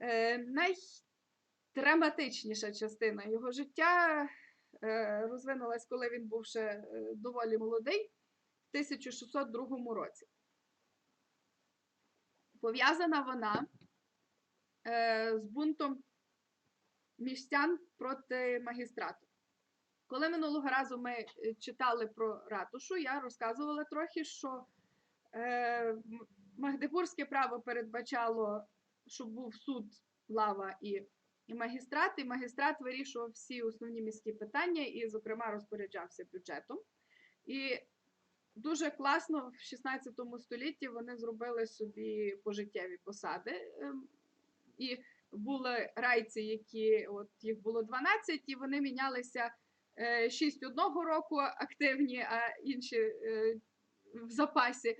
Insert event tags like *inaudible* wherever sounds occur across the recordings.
Е, найдраматичніша частина його життя е, розвинулась, коли він був ще е, доволі молодий, в 1602 році. Пов'язана вона з бунтом містян проти магістрату. Коли минулого разу ми читали про ратушу, я розказувала трохи, що Магдебурзьке право передбачало, щоб був суд, лава і, і магістрат, і магістрат вирішував всі основні міські питання і, зокрема, розпоряджався бюджетом. І дуже класно в 16 столітті вони зробили собі пожиттєві посади. ем, І були райці, які от їх було 12, і вони мінялися 6 одного року активні, а інші е, в запасі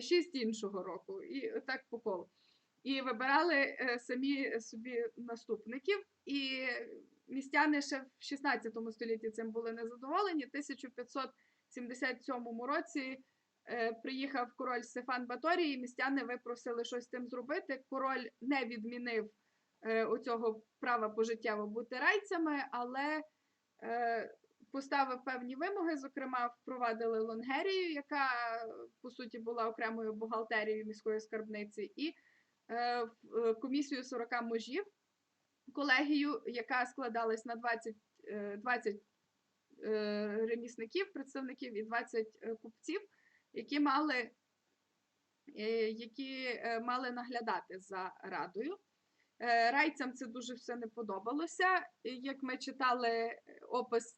6 іншого року. І так по колу. І вибирали е, самі собі наступників. І містяни ще в 16 столітті цим були незадоволені. В 1577 році е, приїхав король Стефан Баторій, і містяни випросили щось з тим зробити. Король не відмінив е, оцього права пожиттєво бути райцями, але поставив певні вимоги. Зокрема, впровадили лонгерію, яка по суті була окремою бухгалтерією міської скарбниці, і комісію 40 мужів, колегію, яка складалась на 20, е, 20 е, ремісників, представників і 20 е, купців, які мали, е, які е, мали наглядати за радою. Е, Райцям це дуже все не подобалося. Як ми читали е, опис,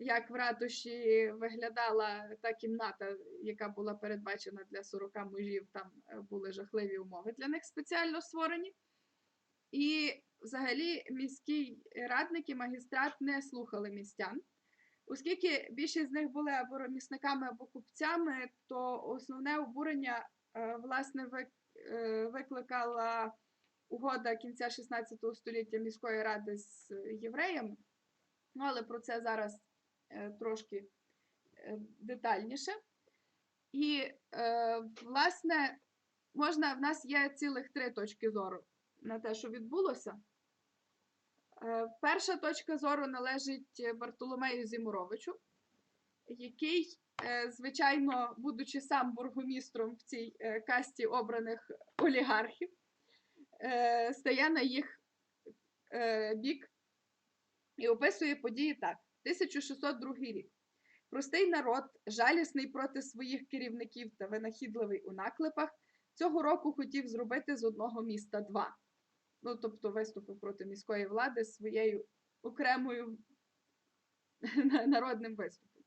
як в ратуші виглядала та кімната, яка була передбачена для 40 мужів, там е, були жахливі умови для них спеціально створені. І взагалі міські радники, магістрат не слухали містян. Оскільки більшість з них були або ремісниками, або купцями, то основне обурення е, власне е, викликала угода кінця 16 століття міської ради з євреями. Ну, але про це зараз трошки е, детальніше. І, е, власне, можна, в нас є цілих три точки зору на те, що відбулося. Е, Перша точка зору належить Бартоломею Зімуровичу, який, е, звичайно, будучи сам бургомістром в цій е, касті обраних олігархів, е, стає на їх е, бік і описує події так: 1602 рік. Простий народ, жалісний проти своїх керівників та винахідливий у наклепах, цього року хотів зробити з одного міста два. Ну, тобто виступив проти міської влади своєю окремою *laughs* народним виступом.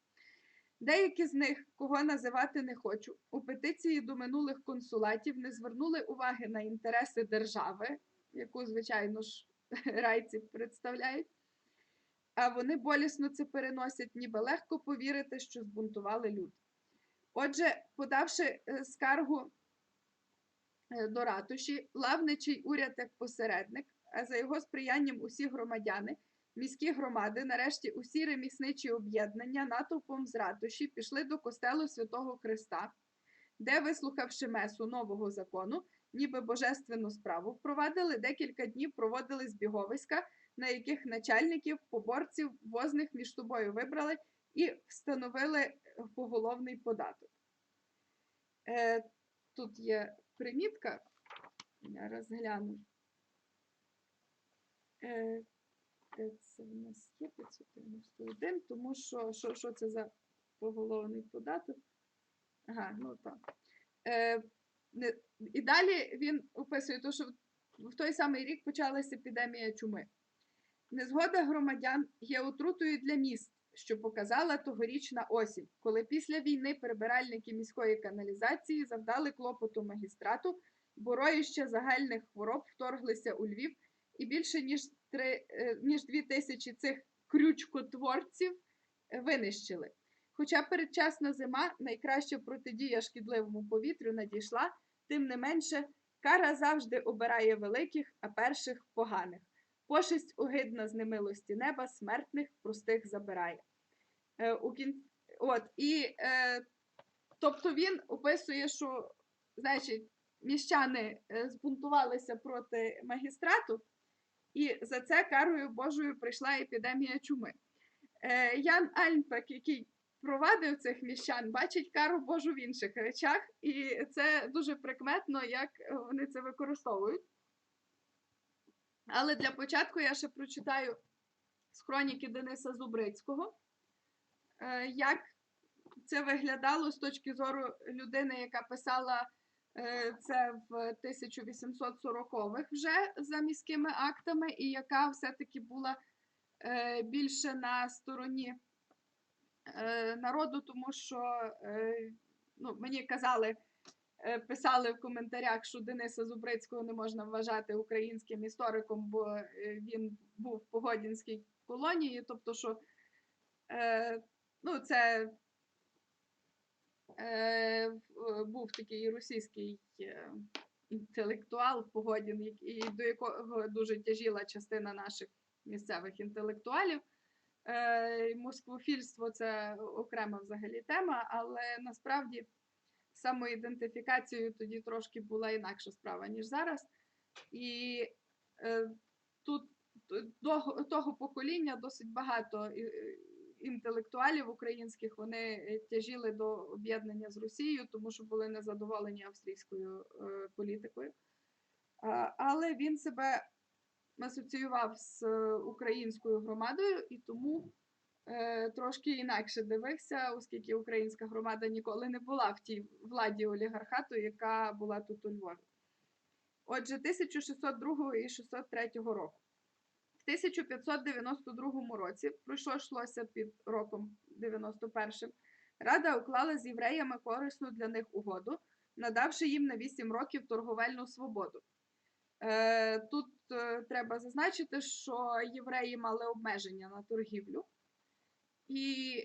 Деякі з них, кого називати не хочу, у петиції до минулих консулатів не звернули уваги на інтереси держави, яку, звичайно ж, *laughs* райці представляють. А вони болісно це переносять, ніби легко повірити, що збунтували люд. Отже, подавши е, скаргу е, до ратуші, лавничий уряд як посередник, а за його сприянням усі громадяни, міські громади, нарешті усі ремісничі об'єднання натовпом з ратуші пішли до костелу Святого Христа, де, вислухавши месу нового закону, ніби божественну справу впровадили, декілька днів проводили збіговиська, на яких начальників, поборців, возних між собою вибрали і встановили поголовний податок. Е, тут є примітка, я розгляну. Е, це в нас є 591, тому що, що, що це за поголовний податок? Ага, ну так. Е, не- і далі він описує, те, що в той самий рік почалася епідемія чуми. Незгода громадян є отрутою для міст, що показала тогорічна осінь, коли після війни прибиральники міської каналізації завдали клопоту магістрату, бороїще загальних хвороб вторглися у Львів, і більше ніж, три, е, ніж дві тисячі цих крючкотворців е, винищили. Хоча передчасна зима, найкраща протидія шкідливому повітрю, надійшла, тим не менше, кара завжди обирає великих, а перших поганих. Пошесть огидна з немилості неба, смертних простих забирає. Е, у кін... От, і, е, тобто він описує, що значить, міщани е, збунтувалися проти магістрату, і за це карою Божою прийшла епідемія чуми. Е, Ян Альнпек, який провадив цих міщан, бачить кару Божу в інших речах, і це дуже прикметно, як вони це використовують. Але для початку я ще прочитаю з хроніки Дениса Зубрицького, е, як це виглядало з точки зору людини, яка писала е, це в 1840-х вже за міськими актами, і яка все-таки була е, більше на стороні народу, тому що ну, мені казали, писали в коментарях, що Дениса Зубрицького не можна вважати українським істориком, бо е, він був в Погодінській колонії, тобто, що е, ну, це е, був такий російський е, інтелектуал Погодін, до якого дуже тяжіла частина наших місцевих інтелектуалів. Е, Москвофільство це окрема взагалі тема, але насправді самоідентифікацією тоді трошки була інакша справа, ніж зараз. І е, тут до того покоління досить багато е, інтелектуалів українських вони е, тяжіли до об'єднання з Росією, тому що були незадоволені австрійською е, політикою. А, Але він себе асоціював з е, українською громадою і тому е, трошки інакше дивився, оскільки українська громада ніколи не була в тій владі олігархату, яка була тут у Львові. Отже, 1602 і 603 року. В 1592 році, пройшло йшлося під роком 91 Рада уклала з євреями корисну для них угоду, надавши їм на 8 років торговельну свободу. Е, Тут е, треба зазначити, що євреї мали обмеження на торгівлю, і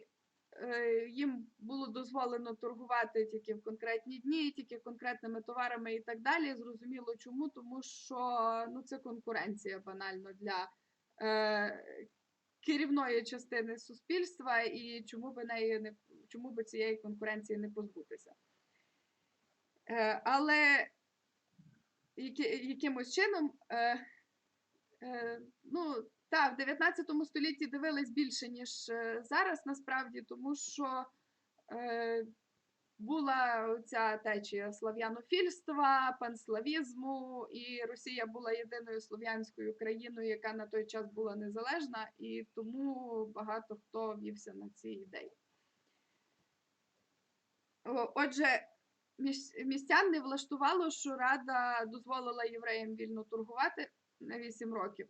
е, їм було дозволено торгувати тільки в конкретні дні, тільки конкретними товарами і так далі. Зрозуміло чому, тому що ну, це конкуренція банально для е, керівної частини суспільства, і чому би неї не чому би цієї конкуренції не позбутися. Е, але які, якимось чином, е, е, ну, та, в 19 столітті дивились більше, ніж е, зараз, насправді, тому що е, була ця течія слав'янофільства, панславізму, і Росія була єдиною слов'янською країною, яка на той час була незалежна, і тому багато хто вівся на ці ідеї. Отже, містян не влаштувало, що Рада дозволила євреям вільно торгувати на 8 років.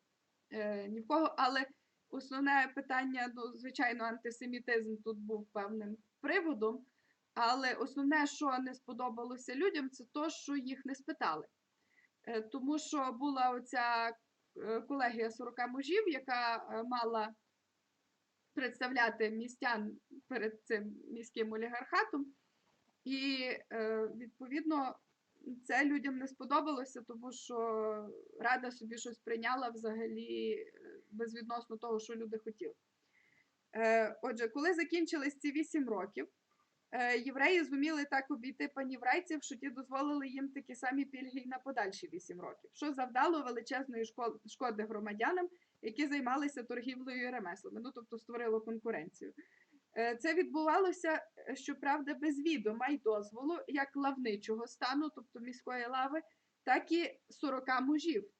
Е, ні в кого, але основне питання, ну, звичайно, антисемітизм тут був певним приводом. Але основне, що не сподобалося людям, це то, що їх не спитали. Е, Тому що була оця е, колегія 40 мужів, яка е, мала представляти містян перед цим міським олігархатом. І е, відповідно це людям не сподобалося, тому що рада собі щось прийняла взагалі е, безвідносно того, що люди хотіли. Е, Отже, коли закінчились ці вісім років, е, євреї зуміли так обійти паніврайців, що ті дозволили їм такі самі пільги й на подальші вісім років, що завдало величезної шко- шкоди громадянам, які займалися торгівлею і ремеслами, ну тобто створило конкуренцію. Е, Це відбувалося, е, щоправда, без відома й дозволу як лавничого стану, тобто міської лави, так і 40 мужів,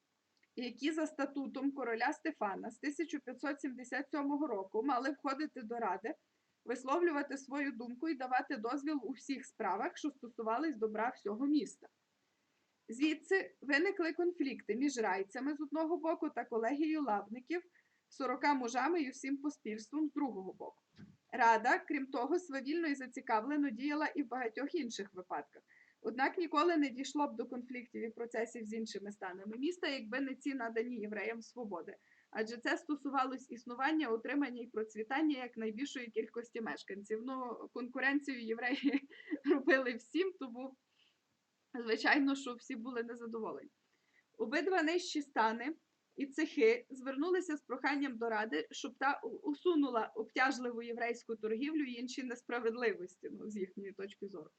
які за статутом короля Стефана з 1577 року мали входити до ради, висловлювати свою думку і давати дозвіл у всіх справах, що стосувались добра всього міста. Звідси виникли конфлікти між райцями з одного боку та колегією лавників, 40 мужами і всім поспільством з другого боку. Рада, крім того, свавільно і зацікавлено діяла і в багатьох інших випадках. Однак ніколи не дійшло б до конфліктів і процесів з іншими станами міста, якби не ці надані євреям свободи. Адже це стосувалось існування, утримання і процвітання як найбільшої кількості мешканців. Ну, конкуренцію євреї *laughs* робили всім, тому звичайно, що всі були незадоволені. Обидва нижчі стани і цехи звернулися з проханням до ради, щоб та усунула обтяжливу єврейську торгівлю і інші несправедливості, ну, з їхньої точки зору.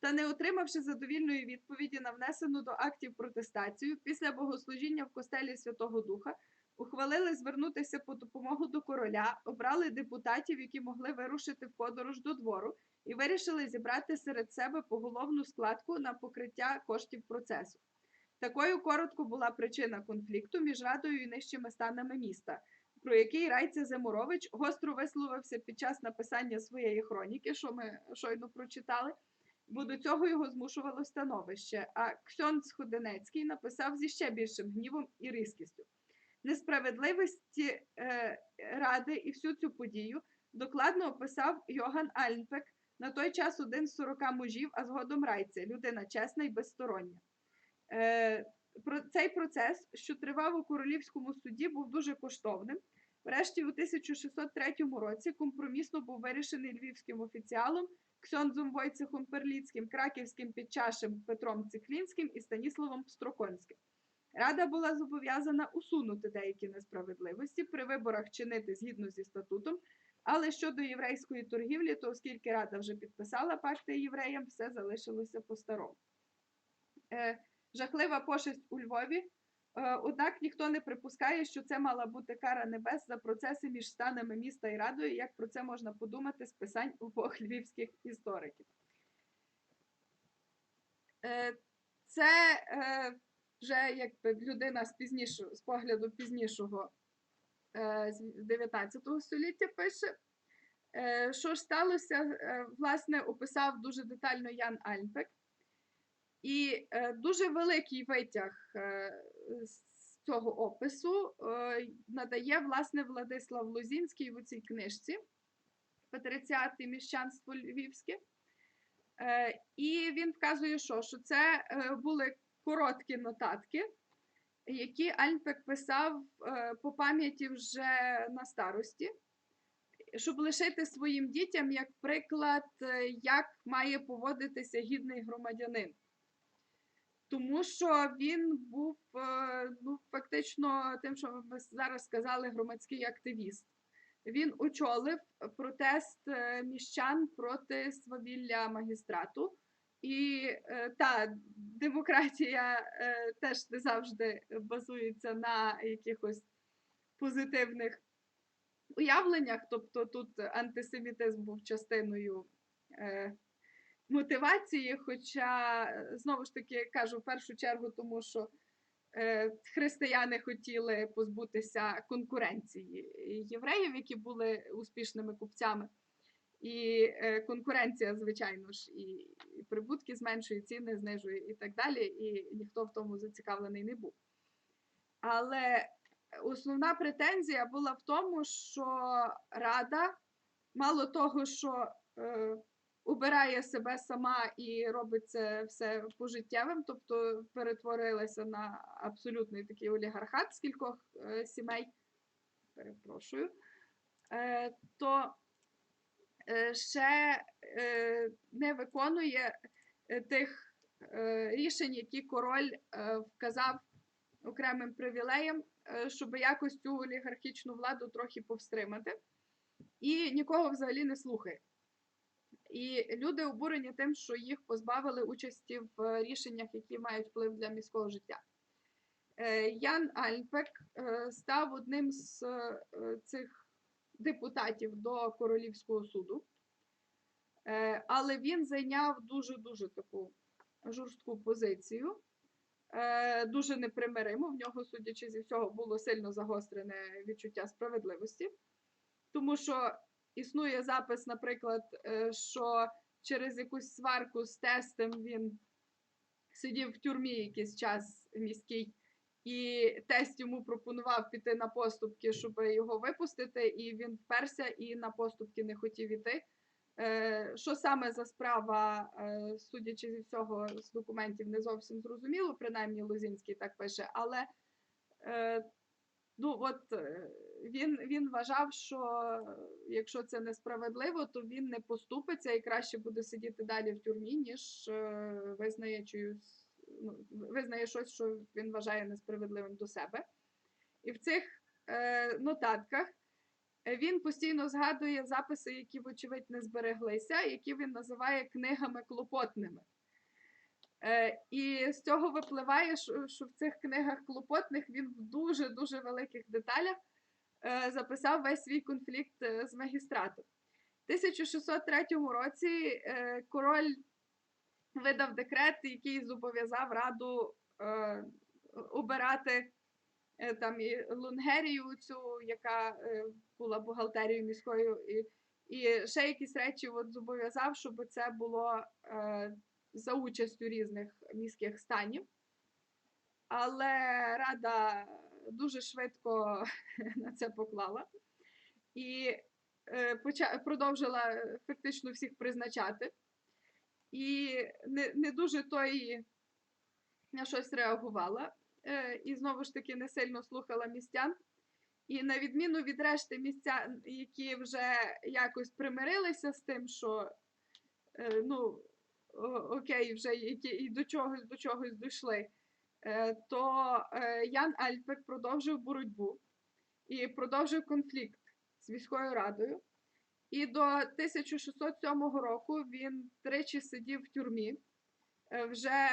та не отримавши задовільної відповіді на внесену до актів протестацію, після богослужіння в костелі Святого Духа ухвалили звернутися по допомогу до короля, обрали депутатів, які могли вирушити в подорож до двору, і вирішили зібрати серед себе поголовну складку на покриття коштів процесу. Такою коротко була причина конфлікту між радою і нижчими станами міста, про який Райця Земурович гостро висловився під час написання своєї хроніки, що ми щойно прочитали, бо до цього його змушувало становище. А Ксьонц Ходенецький написав зі ще більшим гнівом і різкістю. Несправедливості е, ради і всю цю подію докладно описав Йоган Альнпек, на той час один з 40 мужів, а згодом Райця, людина чесна і безстороння. Е, цей процес, що тривав у королівському суді, був дуже коштовним. Врешті, у 1603 році компромісно був вирішений львівським офіціалом Ксьонзом Войцехом Перліцьким, краківським підчашем Петром Циклінським і Станіславом Строконським. Рада була зобов'язана усунути деякі несправедливості при виборах чинити згідно зі статутом, але щодо єврейської торгівлі, то оскільки Рада вже підписала пакти євреям, все залишилося по-старому. Е, жахлива пошесть у Львові. Е, Однак ніхто не припускає, що це мала бути кара небес за процеси між станами міста і радою, як про це можна подумати з писань обох *laughs* львівських істориків. Е, Це е, вже якби людина з пізнішого, з погляду пізнішого е, 19 століття пише. Що ж сталося, власне, описав дуже детально Ян Альнпек. І е, дуже великий витяг е, з цього опису е, надає власне Владислав Лозінський у цій книжці Патриціат і міщанство Львівське. І він вказує, що, що це були короткі нотатки, які Альнпек писав по пам'яті вже на старості, щоб лишити своїм дітям як приклад, як має поводитися гідний громадянин. Тому що він був е, ну, фактично тим, що ми зараз сказали, громадський активіст. Він очолив протест е, міщан проти свавілля магістрату. І е, та демократія теж не завжди базується на якихось позитивних уявленнях. Тобто тут антисемітизм був частиною мотивації. Хоча, е, знову ж таки, кажу в першу чергу, тому що е, християни хотіли позбутися конкуренції євреїв, які були успішними купцями. І е, конкуренція, звичайно ж, і, прибутки зменшує, ціни знижує і так далі, і ніхто в тому зацікавлений не був. Але основна претензія була в тому, що Рада, мало того, що убирає себе сама і робить це все пожиттєвим, тобто перетворилася на абсолютний такий олігархат з кількох е, сімей, перепрошую, е, то е, ще е, не виконує е, тих е, рішень, які король е, вказав окремим привілеям, е, щоб якось цю олігархічну владу трохи повстримати, і нікого взагалі не слухає. І люди обурені тим, що їх позбавили участі в рішеннях, які мають вплив для міського життя. Е, Ян Альпек е, став одним з е, цих депутатів до Королівського суду, Е, але він зайняв дуже-дуже таку жорстку позицію, е, дуже непримиримо. В нього, судячи зі всього, було сильно загострене відчуття справедливості, тому що існує запис, наприклад, е, що через якусь сварку з тестем він сидів в тюрмі якийсь час міський, і тесть йому пропонував піти на поступки, щоб його випустити, і він вперся і на поступки не хотів іти. Е, Що саме за справа, е, судячи зі всього з документів, не зовсім зрозуміло, принаймні Лозінський так пише, але ну от він, він вважав, що якщо це несправедливо, то він не поступиться і краще буде сидіти далі в тюрмі, ніж е, визнає чиюсь, ну, визнає щось, що він вважає несправедливим до себе. І в цих е, нотатках Е, Він постійно згадує записи, які, вочевидь, не збереглися, які він називає книгами клопотними. Е, І з цього випливає, що що в цих книгах клопотних він в дуже-дуже великих деталях записав весь свій конфлікт е, з магістратом. В 1603 році е, король видав декрет, який зобов'язав раду е, обирати е, там і Лунгерію, цю, яка е, була бухгалтерією міською, і, і ще якісь речі от зобов'язав, щоб це було е, за участю різних міських станів. Але рада дуже швидко *laughs* на це поклала і е, продовжила фактично всіх призначати. І не, не дуже той на щось реагувала. Е, і знову ж таки не сильно слухала містян. І на відміну від решти містян, які вже якось примирилися з тим, що е, ну, окей, вже які і до чогось до чогось дійшли, то е, Ян Альпек продовжив боротьбу і продовжив конфлікт з міською радою. І до 1607 року він тричі сидів в тюрмі. Е, Вже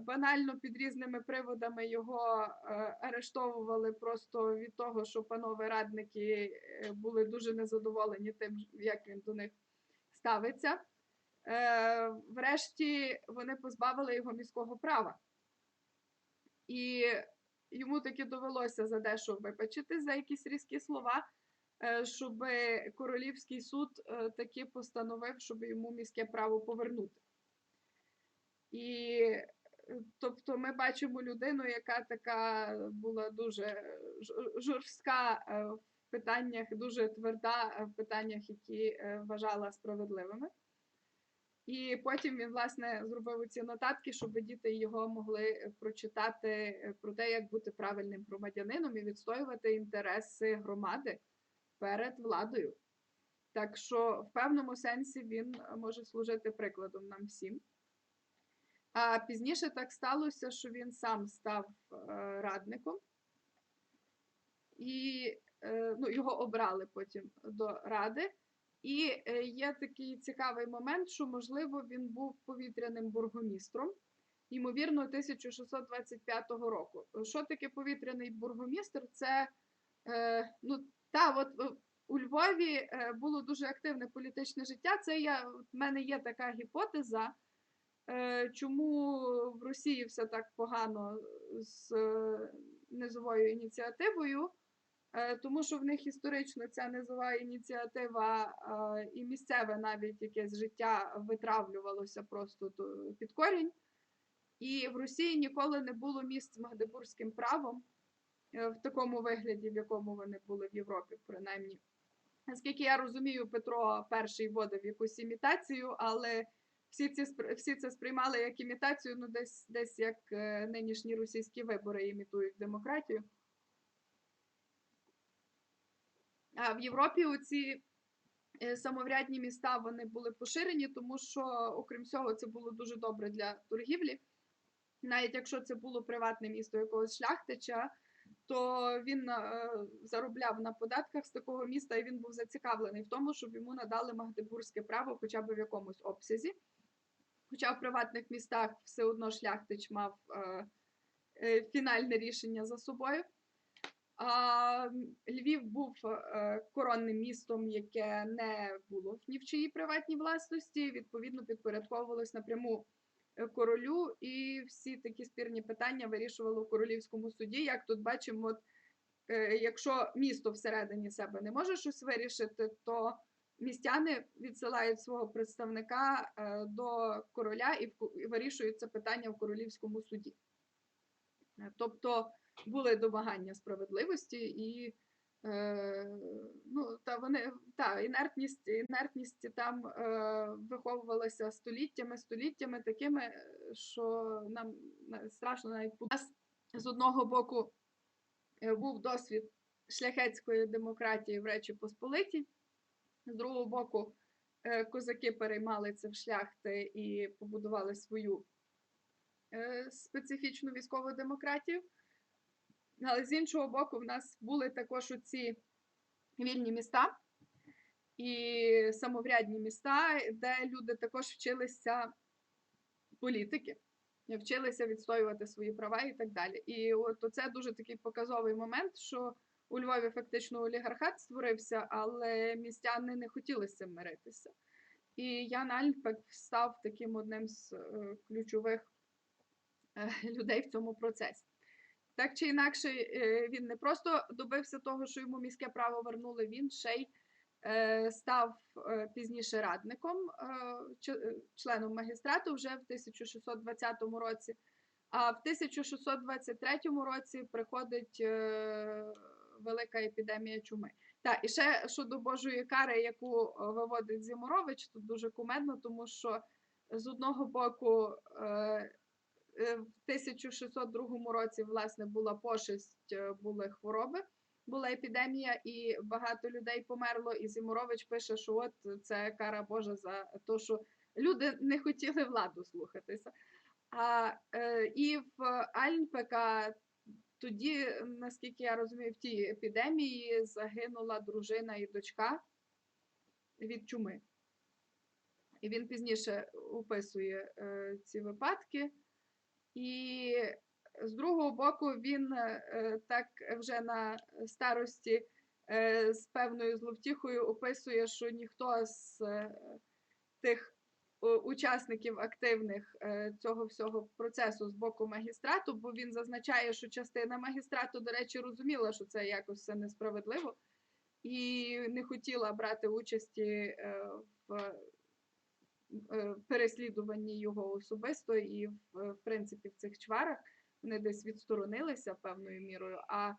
банально під різними приводами його е, арештовували просто від того, що панове радники е, були дуже незадоволені тим, як він до них ставиться. Е, Врешті вони позбавили його міського права. І йому таки довелося за дещо вибачити за якісь різкі слова, е, щоб королівський суд е, таки постановив, щоб йому міське право повернути. І е, тобто ми бачимо людину, яка така була дуже жорстка в питаннях, дуже тверда в питаннях, які вважала справедливими. І потім він, власне, зробив ці нотатки, щоб діти його могли е, прочитати е, про те, як бути правильним громадянином і відстоювати інтереси громади перед владою. Так що в певному сенсі він е, може служити прикладом нам всім. А пізніше так сталося, що він сам став радником, і ну, його обрали потім до ради. І е, є такий цікавий момент, що, можливо, він був повітряним бургомістром, ймовірно, 1625 року. Що таке повітряний бургомістр? Це е, ну, та, от е, у Львові е, було дуже активне політичне життя. Це я, в мене є така гіпотеза, е, чому в Росії все так погано з низовою ініціативою. Е, Тому що в них історично ця низова ініціатива е, і місцеве навіть якесь життя витравлювалося просто під корінь. І в Росії ніколи не було місць з магдебурзьким правом е, в такому вигляді, в якому вони були в Європі, принаймні. Наскільки я розумію, Петро І вводив якусь імітацію, але всі, ці, всі це сприймали як імітацію, ну десь, десь як нинішні російські вибори імітують демократію. А в Європі оці е, самоврядні міста вони були поширені, тому що, окрім всього, це було дуже добре для торгівлі. Навіть якщо це було приватне місто якогось шляхтича, то він е, заробляв на податках з такого міста, і він був зацікавлений в тому, щоб йому надали магдебурзьке право хоча б в якомусь обсязі. Хоча в приватних містах все одно шляхтич мав е, е, фінальне рішення за собою. А Львів був е, коронним містом, яке не було ні в чиїй приватній власності, відповідно підпорядковувалось напряму е, королю, і всі такі спірні питання вирішували у королівському суді. Як тут бачимо, от, е, якщо місто всередині себе не може щось вирішити, то містяни відсилають свого представника до короля і вирішують це питання в королівському суді. Тобто були домагання справедливості і е, ну, та вони та інертність, інертність там е, виховувалася століттями, століттями такими, що нам страшно навіть у з одного боку е, був досвід шляхетської демократії в Речі Посполитій, з другого боку, е, козаки переймали це в шляхти і побудували свою е, специфічну військову демократію. Але з іншого боку, в нас були також оці вільні міста і самоврядні міста, де люди також вчилися політики, вчилися відстоювати свої права і так далі. І от це дуже такий показовий момент, що у Львові фактично олігархат створився, але містяни не хотіли з цим миритися. І Ян Альпек став таким одним з е, ключових е, *laughs* людей в цьому процесі. Так чи інакше, е, він не просто добився того, що йому міське право вернули, він ще й е, став е, пізніше радником, членом магістрату вже в 1620 році. А в 1623 році приходить велика епідемія чуми. Так, і ще щодо Божої кари, яку виводить Зімурович, тут дуже кумедно, тому що з одного боку в 1602 році власне була пошесть, е, були хвороби, була епідемія, і багато людей померло. І Зімурович пише, що от це кара Божа за те, що люди не хотіли владу слухатися. А е, і в Альнпека тоді, наскільки я розумію, в тій епідемії загинула дружина і дочка від чуми. І він пізніше описує е, ці випадки. І з другого боку, він е, так вже на старості е, з певною зловтіхою описує, що ніхто з е, тих учасників активних цього всього процесу з боку магістрату, бо він зазначає, що частина магістрату, до речі, розуміла, що це якось все несправедливо, і не хотіла брати участі в переслідуванні його особисто і в, в принципі в цих чварах вони десь відсторонилися певною мірою. А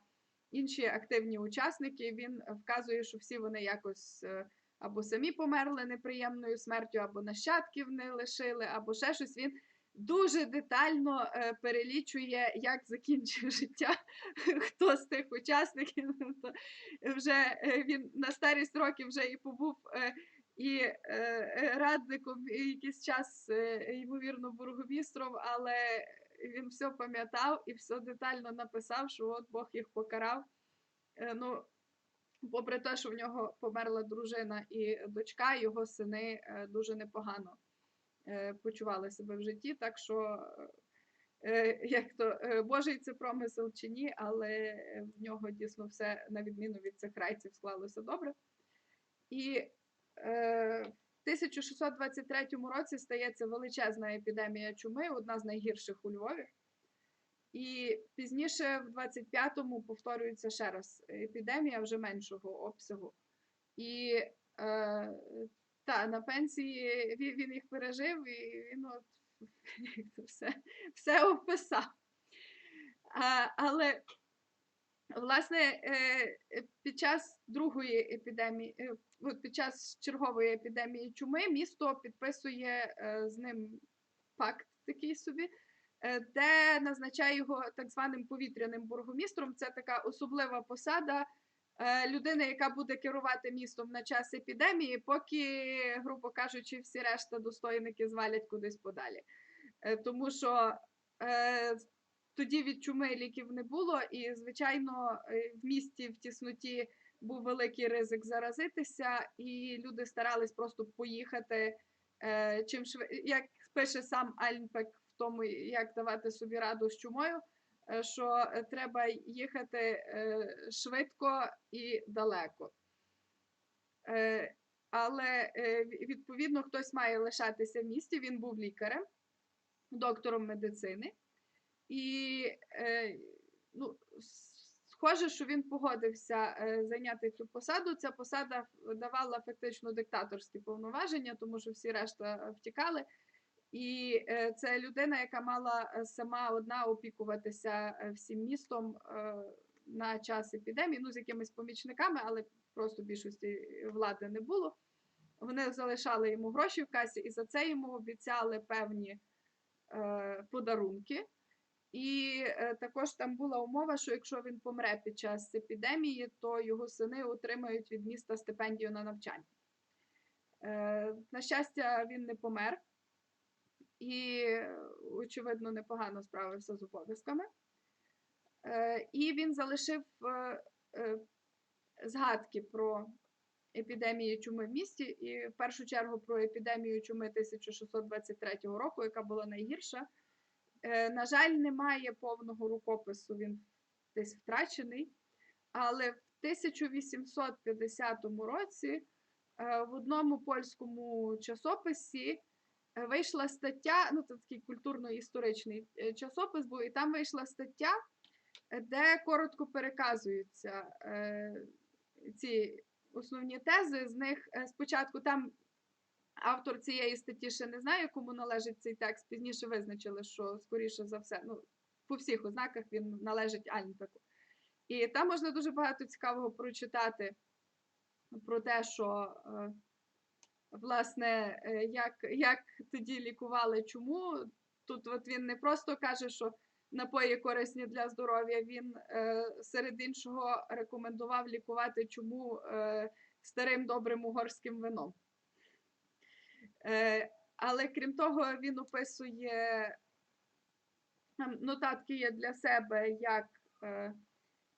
інші активні учасники він вказує, що всі вони якось е, або самі померли неприємною смертю, або нащадків не лишили, або ще щось. Він дуже детально е, перелічує, як закінчив *laughs* життя хто з тих учасників. *laughs* Тобто вже е, він на старість років вже і побув е, і е, е, радником і якийсь час, е, ймовірно, бургомістром, але він все пам'ятав і все детально написав, що от Бог їх покарав. Е, Ну, попри те, що в нього померла дружина і дочка, його сини е, дуже непогано е, почували себе в житті. Так що, е, як то е, Божий це промисел чи ні, але в нього дійсно все, на відміну від цих райців, склалося добре. І в 1623 році стається величезна епідемія чуми, одна з найгірших у Львові. І пізніше, в 25-му, повторюється ще раз епідемія вже меншого обсягу. І е, та, на пенсії він, він їх пережив і він от, *laughs* все, все описав. А, але, власне, е, під час другої епідемії, е, під час чергової епідемії чуми місто підписує е, з ним пакт такий собі. Е, де назначає його так званим повітряним бургомістром. Це така особлива посада е, людини, яка буде керувати містом на час епідемії, поки, грубо кажучи, всі решта достойники звалять кудись подалі. Е, Тому що е, тоді від чуми ліків не було, і, звичайно, е, в місті в тісноті був великий ризик заразитися, і люди старались просто поїхати. е, Чим швид... як пише сам Альнпек в тому, як давати собі раду з чумою, е, що треба їхати швидко і далеко. Але відповідно хтось має лишатися в місті. Він був лікарем, доктором медицини. І е, ну, схоже, що він погодився е, зайняти цю посаду. Ця посада давала фактично диктаторські повноваження, тому що всі решта втікали. І е, це людина, яка мала е, сама одна опікуватися е, всім містом е, на час епідемії, ну з якимись помічниками, але просто більшості влади не було. Вони залишали йому гроші в касі, і за це йому обіцяли певні е, подарунки. І е, також там була умова, що якщо він помре під час епідемії, то його сини отримають від міста стипендію на навчання. Е, на щастя, він не помер і, очевидно, непогано справився з обов'язками. Е, І він залишив е, е, згадки про епідемію чуми в місті, і в першу чергу про епідемію чуми 1623 року, яка була найгірша. Е, На жаль, немає повного рукопису, він десь втрачений. Але в 1850 році е, в одному польському часописі е, вийшла стаття, ну це такий культурно-історичний часопис був, і там вийшла стаття, де коротко переказуються ці основні тези. З них спочатку там автор цієї статті ще не знає, кому належить цей текст. Пізніше визначили, що скоріше за все, ну по всіх ознаках він належить Альнпеку. І там можна дуже багато цікавого прочитати про те, що е, власне, е, як, як тоді лікували чуму. Тут от він не просто каже, що напої корисні для здоров'я, він е, серед іншого рекомендував лікувати чуму е, старим добрим угорським вином. Е, але крім того, він описує нотатки є для себе, як е,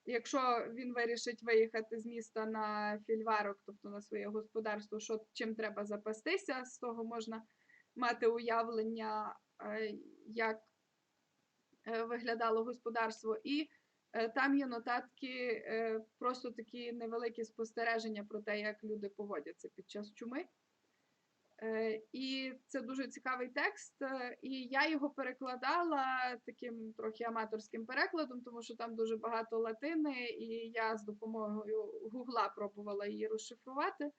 якщо він вирішить виїхати з міста на фільварок, тобто на своє господарство, що чим треба запастися, з того можна мати уявлення, е, як виглядало господарство. І там є нотатки, просто такі невеликі спостереження про те, як люди поводяться під час чуми. Е, І це дуже цікавий текст. е, І я його перекладала таким трохи аматорським перекладом, тому що там дуже багато латини, і я з допомогою Гугла пробувала її розшифрувати.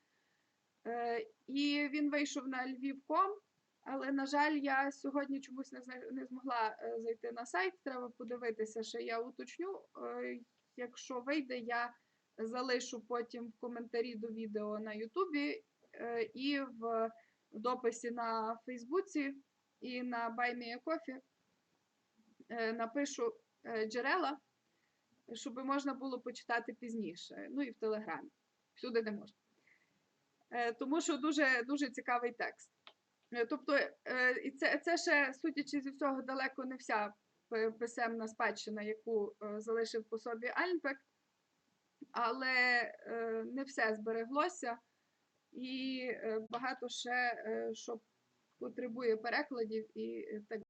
Е, І він вийшов на Lviv.com, але, на жаль, я сьогодні чомусь не, змогла зайти на сайт. Треба подивитися, що я уточню. Якщо вийде, я залишу потім в коментарі до відео на Ютубі і в дописі на Фейсбуці і на BuyMeACoffee е, напишу е, джерела, щоб можна було почитати пізніше. Ну і в Телеграмі. Всюди не можна. Е, Тому що дуже, дуже цікавий текст. Тобто, і це, це ще, судячи зі всього, далеко не вся писемна спадщина, яку залишив по собі Альнпек, але не все збереглося, і е, багато ще, е, що потребує перекладів і е, так